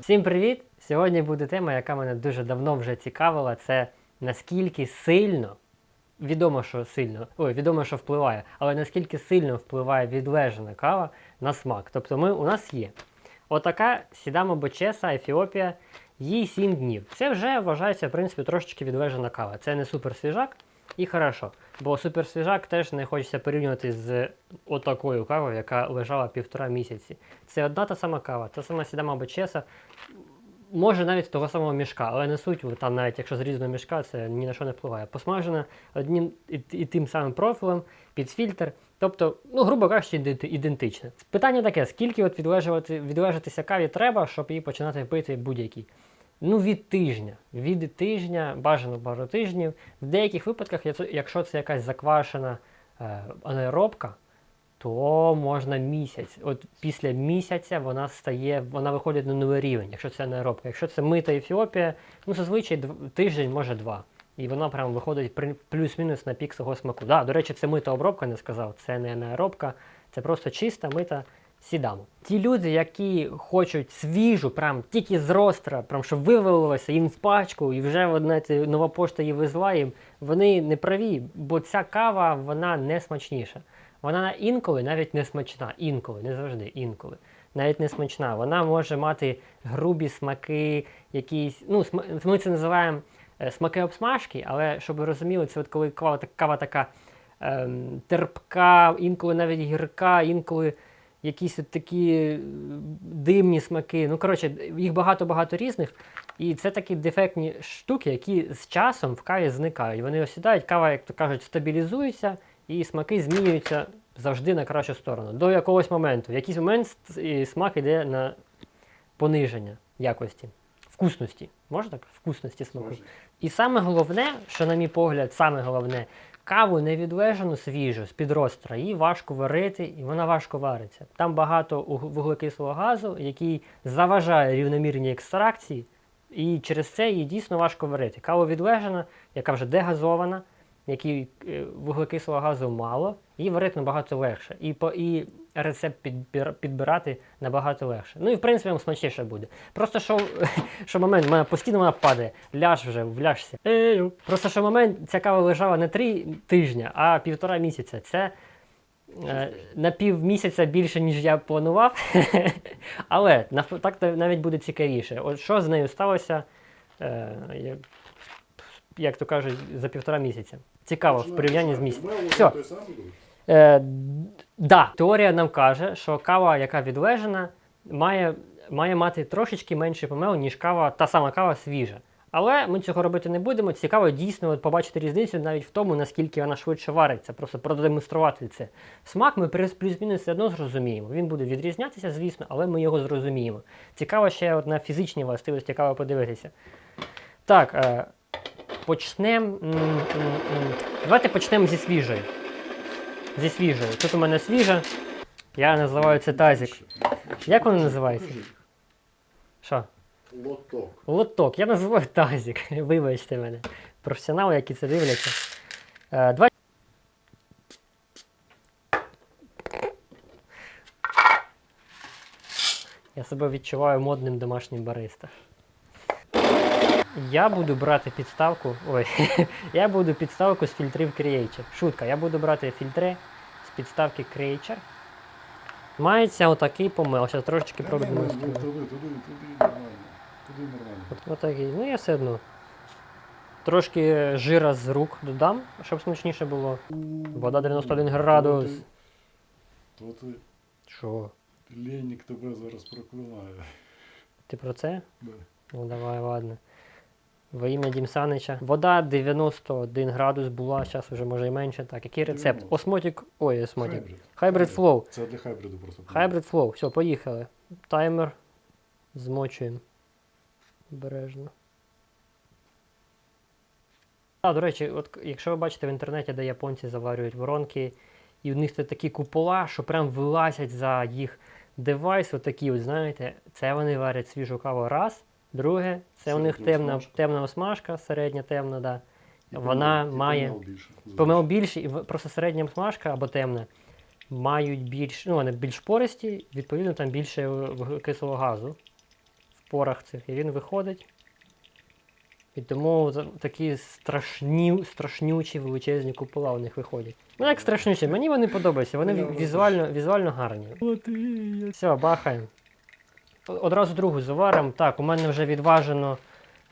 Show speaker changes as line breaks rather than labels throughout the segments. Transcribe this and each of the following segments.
Всім привіт! Сьогодні буде тема, яка мене дуже давно вже цікавила. Це наскільки сильно, відомо, що сильно, ой, відомо, що впливає, але наскільки сильно впливає відлежана кава на смак. Тобто ми, у нас є отака сідамо бочеса, Ефіопія, їй 7 днів. Це вже вважається, в принципі, трошечки відлежана кава. Це не супер свіжак. І хорошо, бо суперсвіжак теж не хочеться порівнювати з отакою кавою, яка лежала півтора місяці. Це одна та сама кава, та сама сідама бочеса, може навіть того самого мішка, але не суть, там навіть якщо з різного мішка, це ні на що не впливає. Посмажена одним і, і тим самим профілем, під фільтр. Тобто, ну, грубо кажучи, іде- ідентичне. Питання таке: скільки от відлежувати, відлежатися каві треба, щоб її починати пити будь-який? Ну, від тижня. Від тижня, бажано пару тижнів. В деяких випадках, якщо- це якась заквашена е, анаеробка, то можна місяць. От після місяця вона стає, вона виходить на новий рівень, якщо це анаеробка. Якщо це мита Ефіопія, ну зазвичай тиждень, може два. І вона прям виходить при- плюс-мінус на пік свого смаку. Да, до речі, це мита обробка, не сказав. Це не анаеробка, це просто чиста мита сідамо. Ті люди, які хочуть свіжу, прям тільки з ростра, прям щоб вивалилося їм в пачку, і вже от, знаєте, нова пошта її везла їм, вони не праві, бо ця кава вона не смачніша. Вона інколи навіть не смачна. Інколи, не завжди, інколи. Навіть не смачна. Вона може мати грубі смаки, якісь. Ну, см- ми це називаємо е, смаки обсмажки, але щоб ви розуміли, це от коли кава, кава така ем, терпка, інколи навіть гірка, інколи якісь от такі е, димні смаки. Ну, коротше, їх багато-багато різних. І це такі дефектні штуки, які з часом в каві зникають. Вони осідають, кава, як то кажуть, стабілізується, і смаки змінюються завжди на кращу сторону. До якогось моменту. В якийсь момент смак йде на пониження якості, вкусності. Можна так? Вкусності смаку.
Можна.
І саме головне, що, на мій погляд, саме головне, каву не відлежану свіжу з-під ростра, її важко варити, і вона важко вариться. Там багато вуглекислого газу, який заважає рівномірній екстракції, і через це її дійсно важко варити. Кава відлежана, яка вже дегазована, якій е, вуглекислого газу мало, її варити набагато легше. І, по, і рецепт підбір, підбирати набагато легше. Ну і в принципі вам смачніше буде. Просто що, що момент, мене постійно вона падає. Ляж вже, вляжся. Ею. Просто що момент, ця кава лежала не три тижня, а півтора місяця. Це е, на пів місяця більше, ніж я планував. Але так навіть буде цікавіше. От що з нею сталося, е, як, як то кажуть, за півтора місяця. Цікаво в порівнянні з місяцем. Все. Е, да, теорія нам каже, що кава, яка відлежена, має, має мати трошечки менший помел, ніж кава, та сама кава свіжа. Але ми цього робити не будемо. Цікаво дійсно от побачити різницю навіть в тому, наскільки вона швидше вариться, просто продемонструвати це. Смак ми плюс- плюс-мінус все одно зрозуміємо. Він буде відрізнятися, звісно, але ми його зрозуміємо. Цікаво ще от на фізичні властивості кави подивитися. Так, е, почнемо. Давайте почнемо зі свіжої зі свіжою. Тут у мене свіжа. Я називаю це тазик. Як воно називається? Що?
Лоток.
Лоток. Я називаю тазик. Вибачте мене. Професіонали, які це дивляться. Е, два... Я себе відчуваю модним домашнім бариста. Я буду брати підставку. Ой, я буду підставку з фільтрів Creature. Шутка, я буду брати фільтри з підставки Creature. Мається отакий помил. Зараз трошечки
Туди,
продемонструю.
туди, туди, туди нормально. Туди нормально.
От, отакий. Ну я все одно. Трошки жира з рук додам, щоб смачніше було. Вода 91 градус.
То ти,
Що?
Ленік тебе зараз проклинає.
Ти про це?
Да.
Ну давай, ладно. Во ім'я Дім Санича. Вода 91 градус була, зараз вже може і менше. Так, який рецепт?
90.
Осмотік. Ой, осмотік.
Хайбрид.
Hybrid Flow.
Це для хайбриду просто.
Hybrid Flow. Все, поїхали. Таймер. Змочуємо. Обережно. А, до речі, от якщо ви бачите в інтернеті, де японці заварюють воронки, і в них це такі купола, що прям вилазять за їх девайс, отакі, от, знаєте, це вони варять свіжу каву раз. Друге, це у них темна,
осмажка.
темна осмажка, середня темна, да.
І
Вона
і
має
помел більше.
І просто середня смажка або темна. мають більш, ну, вони більш пористі, відповідно, там більше вуглекислого газу в порах цих. І він виходить. І тому такі страшні, страшнючі величезні купола у них виходять. Ну як страшнючі, мені вони подобаються, вони
Я
візуально, гарні. Все, бахаємо. Одразу другу заваримо. Так, у мене вже відважено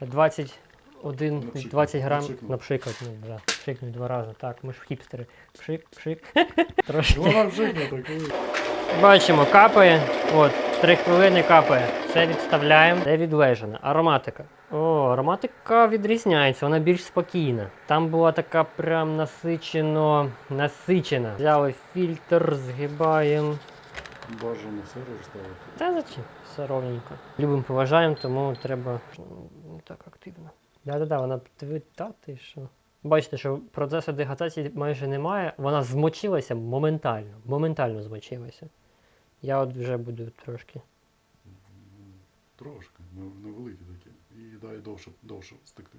21,
Напшикнув,
20 грам.
напшикнув.
Напшикав, ну, да, пшикнуть два рази. Так, ми ж хіпстери. Пшик, пшик. Трошки.
Вона.
Бачимо, капає. От, три хвилини капає. Все відставляємо. Це відлежана. Ароматика. О, ароматика відрізняється, вона більш спокійна. Там була така прям насичено, насичена. Взяли фільтр, згибаємо.
Бажано сервер ставити.
Та зачем? Все ровненько. Любимо, поважаємо, тому треба не так активно. Да-да-да, вона та ти що. Бачите, що процесу дегатації майже немає. Вона змочилася моментально. Моментально змочилася. Я от вже буду трошки.
Трошки, не- невеликі такі. І дай довше, довше стекти.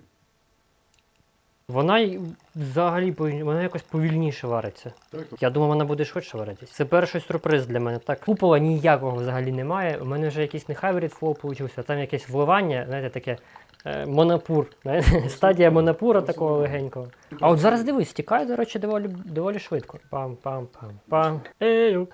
Вона й взагалі повіль- вона якось повільніше вариться.
Так,
Я думав, вона буде швидше варитись. Це перший сюрприз для мене. Так, купола ніякого взагалі немає. У мене вже якийсь не hybrid flow получився, а там якесь вливання, знаєте, таке е, монопур. знаєте, Стадія монопура такого легенького. А от зараз дивись, стікає, до речі, доволі, доволі швидко. Пам-пам-пам-пам. Ею.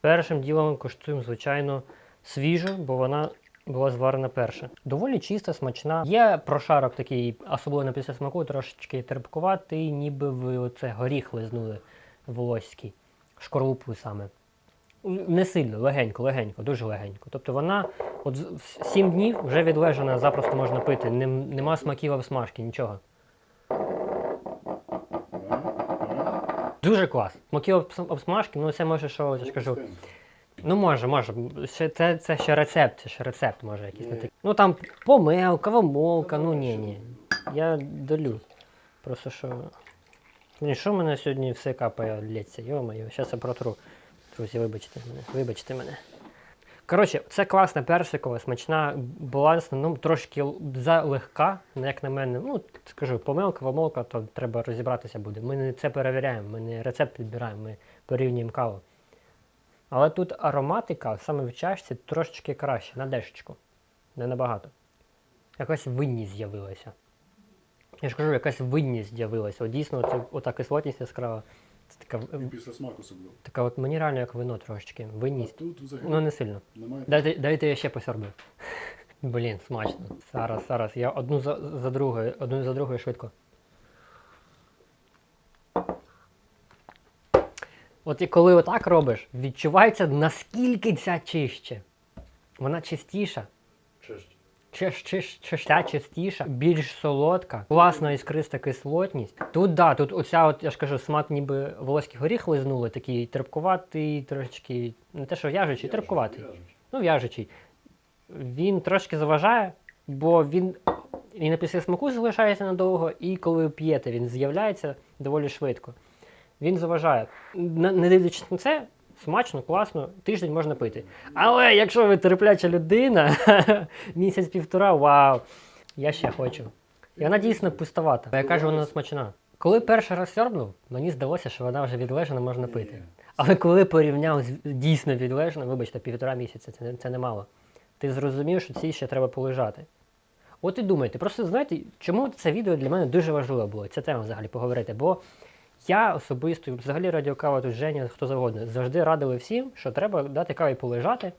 Першим ділом коштуємо, звичайно, свіжу, бо вона була зварена перша. Доволі чиста, смачна. Є прошарок такий, особливо після смаку, трошечки терпкуватий, ніби ви оце горіх лизнули волоський, шкорлупу саме. Не сильно, легенько, легенько, дуже легенько. Тобто вона от 7 днів вже відлежана, запросто можна пити. Нем- нема смаків обсмажки, нічого. Дуже клас. Смаків обсмажки, ну це може, що я ж кажу. Ну, може, може. Ще, це, це ще рецепт, це ще рецепт може якийсь не такий. Ну там помелка, вомолка, ну ні, ні. Я долю. Просто що. Блін, що в мене сьогодні все капає лється, йо-моє, зараз я протру. Друзі, вибачте мене, вибачте мене. Коротше, це класна персикова, смачна, балансна, ну трошки залегка, як на мене. Ну, скажу, помилка, вомолка, то треба розібратися буде. Ми не це перевіряємо, ми не рецепт підбираємо, ми порівнюємо каву. Але тут ароматика саме в чашці трошечки краще, на дешечку. Не набагато. Якась винність з'явилася. Я ж кажу, якась винність з'явилася. От дійсно, це, ота кислотність яскрава. Це така,
І після смаку особливо.
така от мені реально як вино трошечки.
А
Винність.
тут взагалі
Ну не сильно.
немає.
Дайте, дайте я ще посорблю. Блін, смачно. Зараз, зараз. Я одну за, за другою, одну за другою швидко. От і коли отак робиш, відчувається наскільки ця чище. Вона чистіша.
Честь.
Чиш, чиш, чистіша, більш солодка, класна іскриста кислотність. Тут да, тут оця, от я ж кажу, смак ніби волоський горіх лизнули, такий терпкуватий, трошечки, не те, що в'яжучий, терпкуватий. Ну, в'яжучий. Він трошки заважає, бо він і на після смаку залишається надовго, і коли п'єте, він з'являється доволі швидко. Він заважає. Не дивлячись на це, смачно, класно, тиждень можна пити. Але якщо ви терпляча людина, місяць-півтора, вау, я ще хочу. І вона дійсно пустовата. Я кажу, вона смачна. Коли перший раз сьорбнув, мені здалося, що вона вже відлежана, можна пити. Але коли порівняв з дійсно відлежано, вибачте, півтора місяця, це, це немало. Ти зрозумів, що цій ще треба полежати. От і думайте, просто знаєте, чому це відео для мене дуже важливо було, ця тема взагалі поговорити. Бо я особисто, взагалі радіокава тут Женя, хто завгодно, завжди радили всім, що треба дати каві полежати.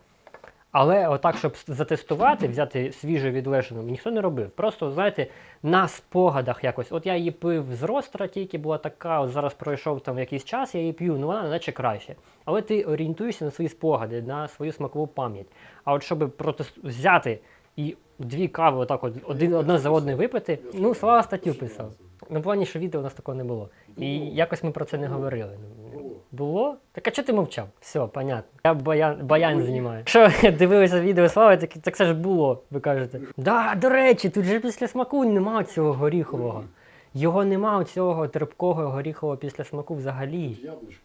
Але отак, щоб затестувати, взяти свіжу відлежану, ніхто не робив. Просто, знаєте, на спогадах якось. От я її пив з ростра, тільки була така, от зараз пройшов там якийсь час, я її п'ю, ну вона наче краще. Але ти орієнтуєшся на свої спогади, на свою смакову пам'ять. А от щоб протест... взяти і дві кави отак от один, одна за одною випити, ну слава статтю писав. На плані, що відео у нас такого не було. І якось ми про це не говорили.
Було.
Так а чого ти мовчав? Все, понятно. Я баян, баян знімаю. Якщо дивилися відео Слави, так, так це ж було, ви кажете. Да, до речі, тут же після смаку нема цього горіхового. Його нема цього терпкого горіхового після смаку взагалі.
Яблучко.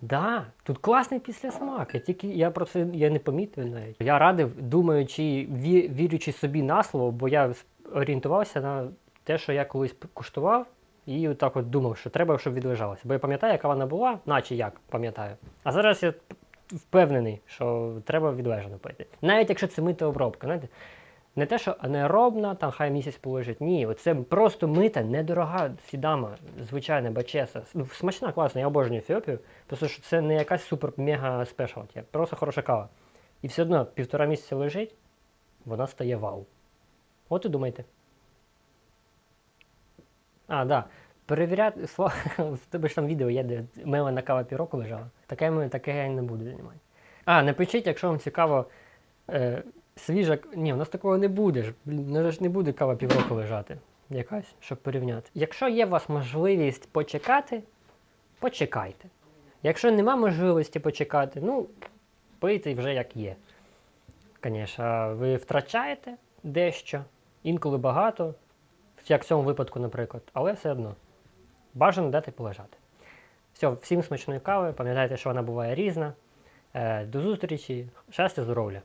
Да, тут класний післясмак. Я тільки я про це я не помітив навіть. Я радив, думаючи, ві- вірячи собі на слово, бо я орієнтувався на те, що я колись куштував і отак от думав, що треба, щоб відлежалося. Бо я пам'ятаю, яка вона була, наче як пам'ятаю. А зараз я впевнений, що треба відлежано пити. Навіть якщо це мита обробка. Знаєте? Не те, що анаеробна, там хай місяць полежить. Ні, оце просто мита, недорога сідама, звичайна бачеса. Ну, смачна, класна, я обожнюю Ефіопію. Просто що це не якась супер-мега спешалті, просто хороша кава. І все одно півтора місяця лежить, вона стає вау. От і думайте. А, да. Перевіряти, слова, в тебе ж там відео є, де мелена кава півроку лежала. Таке, ми, таке я не буду займати. А, напишіть, якщо вам цікаво, е, свіжа. Ні, у нас такого не буде. Блін, ж не буде кава півроку лежати. Якась, щоб порівняти. Якщо є у вас можливість почекати, почекайте. Якщо нема можливості почекати, ну, пийте вже як є. Звісно, ви втрачаєте дещо, інколи багато, як в цьому випадку, наприклад, але все одно бажано дати полежати. Все, всім смачної кави, пам'ятайте, що вона буває різна. Е, До зустрічі, щастя, здоров'я!